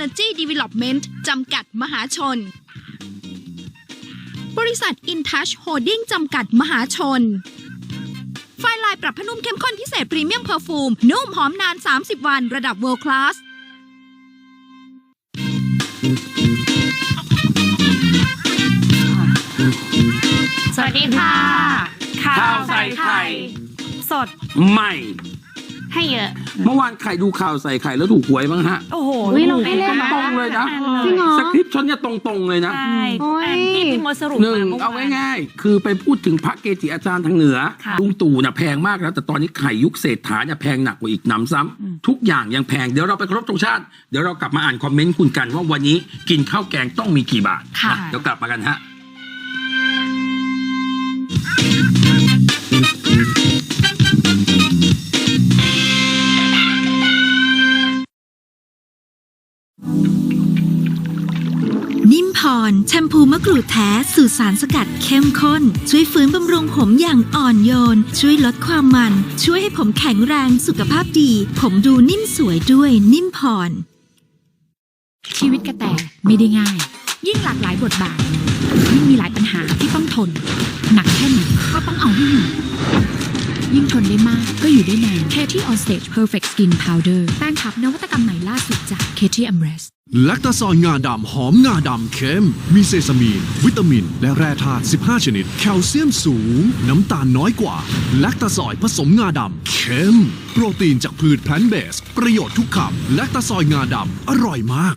Energy Development จำกัดมหาชน บริษัท InTouch Holding จำกัดมหาชน ไฟลายปรับผ้านุ่มเข้มข้นพิเศษพรีเมียมเพอร์ฟูม นุ่มหอมนาน 30 วันระดับ World Class สวัสดีค่ะ ข่าวใส่ไข่ สด ใหม่ ให้เยอะ เมื่อวานใครดูข่าวใส่ไข่แล้วถูกหวยบ้างฮะ โอ้โหอุ๊ยเราไม่เล่น ตรงๆเลยนะ จริงเหรอ สคริปต์ชนเนี่ยตรงๆเลยนะใช่โอ้ยที่พี่มดสรุปหนึ่งมมื่เอาวนง่ายๆ คือไปพูดถึงพระเกจิอาจารย์ทางเหนือค่ะ ลุงตู่น่ะแพงมากแล้ว แต่ตอนนี้ไข่ยุคเศรษฐาเนี่ยแพงหนักกว่าอีกหนำซ้ำทุกอย่างยังแพงเดี๋ยวเราไปครบตรงชาติ เดี๋ยวเรากลับมาอ่านคอมเมนต์คุณกันว่าวันนี้กินข้าวแกงต้องมีกี่บาทค่ะ นะเดี๋ยวกลับมากันฮะ ร แชมพูมะกรูดแท้สูตรสารสกัดเข้มข้น ช่วยฟื้นบำรุงผมอย่างอ่อนโยน ช่วยลดความมัน ช่วยให้ผมแข็งแรงสุขภาพดี ผมดูนิ่มสวยด้วยนิ่มพร ชีวิตกระแตไม่ได้ง่าย ยิ่งหลากหลายบทบาทยิ่งมีหลายปัญหาที่ต้องทน หนักแค่ไหนก็ต้องเอาให้อยู่ ยิ่งทนได้มากก็อยู่ได้นาน Katie on Stage Perfect Skin Powder แป้งพับนวัตกรรมใหม่ล่าสุดจาก Katie Amrest แลคตาซอยงาดำหอมงาดำเค็ม มีเซซามีน วิตามิน และแร่ธาตุ 15 ชนิด แคลเซียมสูง น้ำตาลน้อยกว่า แลคตาซอยผสมงาดำเค็ม โปรตีนจากพืชแพลนเบส ประโยชน์ทุกคำแลคตาซอยงาดำอร่อยมาก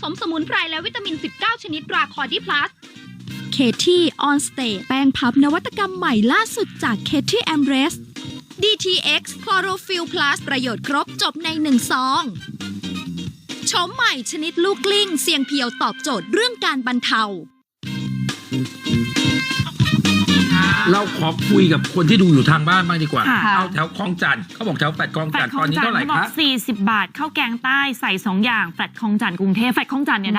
สมสมุนไพรและวิตามิน 19 ชนิดราคอร์ดีพลัสเคที่ออนสเต e แป้งพับนวัตกรรมใหม่ล่าสุดจากเคที่แอมเบรส DTX Chlorophyll Plus ประโยชน์ครบจบในหนึ่งซองชมใหม่ชนิดลูกกลิ้ง เสียงเพียวตอบโจทย์เรื่องการบรรเทา เราขอคุยกับคนที่ดูอยู่ทางบ้านบ้างดีกว่า ค่ะ เอาแถวคลองจันทร์เขาบอกแถวแฟดคลองแฟจัดนทร์คลตออนงนี้จันทเท่าร์ไหร่เขาบอคะ ก40 บาทข้าวแกงใต้ใส่ 2 อย่างแฟดคลองจันทร์กรุงเทพแฟดคลองจันทร์เนี่ยได้